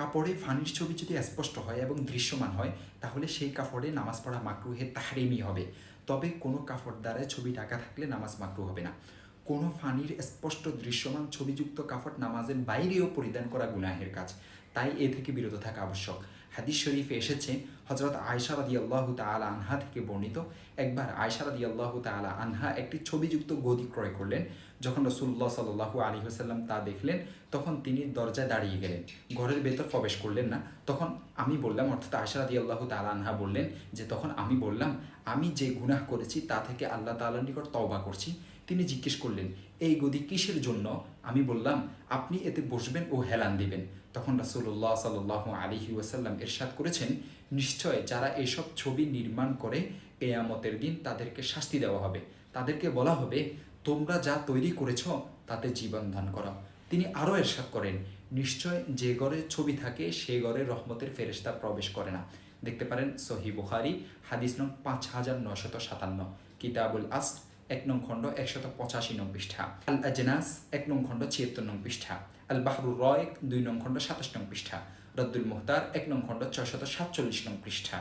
কাপড়ে ফানির ছবি যদি স্পষ্ট হয় এবং দৃশ্যমান হয়, তাহলে সেই কাপড়ে নামাজ পড়া মাকরুহে তাহারিমি হবে। তবে কোনো কাপড় দ্বারা ছবি ঢাকা থাকলে নামাজ মাকরু হবে না। কোনো ফানির স্পষ্ট দৃশ্যমান ছবিযুক্ত কাপড় নামাজের বাইরেও পরিধান করা গুনাহের কাজ। তাই এ থেকে বিরত থাকা আবশ্যক। হাদিস শরীফে এসেছে হজরত আয়সা রাদি আল্লাহ তালা আনহা থেকে বর্ণিত একবার আয়সা রাদি আল্লাহ তালা আনহা একটি ছবিযুক্ত গদি ক্রয় করলেন। যখন রসুল্লাহ সাল্লাহু আলী হাসাল্লাম তা দেখলেন, তখন তিনি দরজায় দাঁড়িয়ে গেলেন। ঘরের ভেতর প্রবেশ করলেন না। তখন আমি বললাম, অর্থাৎ আয়সা রাদি আল্লাহ তালা আনহা বললেন যে, তখন আমি বললাম, আমি যে গুনাহ করেছি তা থেকে আল্লাহ তাল্লাহ নিকট তওবা করছি। তিনি জিজ্ঞেস করলেন, এই গদি কিসের জন্য? আমি বললাম, আপনি এতে বসবেন ও হেলান দিবেন। তখন রাসুল্লাহ সাল্লাহ আলিহি ওয়াসাল্লাম এরশাদ করেছেন নিশ্চয় যারা এসব ছবি নির্মাণ করে কেয়ামতের দিন তাদেরকে শাস্তি দেওয়া হবে। তাদেরকে বলা হবে, তোমরা যা তৈরি করেছ, তাতে জীবন দান করা। তিনি আরও এরশাদ করেন, নিশ্চয় যে ঘরে ছবি থাকে, সে ঘরে রহমতের ফেরেশতা প্রবেশ করে না। দেখতে পারেন সহি বুখারি, হাদিস নং পাঁচ হাজার নশত সাতান্ন, কিতাবুল আস এক নং খণ্ড একশত পঁচাশি নং পৃষ্ঠা। আল আজনাস এক নং খণ্ড ছিয়াত্তর নং পৃষ্ঠা। আল বাহরুর রয়েক, দুই নং খণ্ড সাতাশ নং পৃষ্ঠা। রদ্দুল মুহতার এক নং খণ্ড ছয়শত সাতচল্লিশ নং পৃষ্ঠা।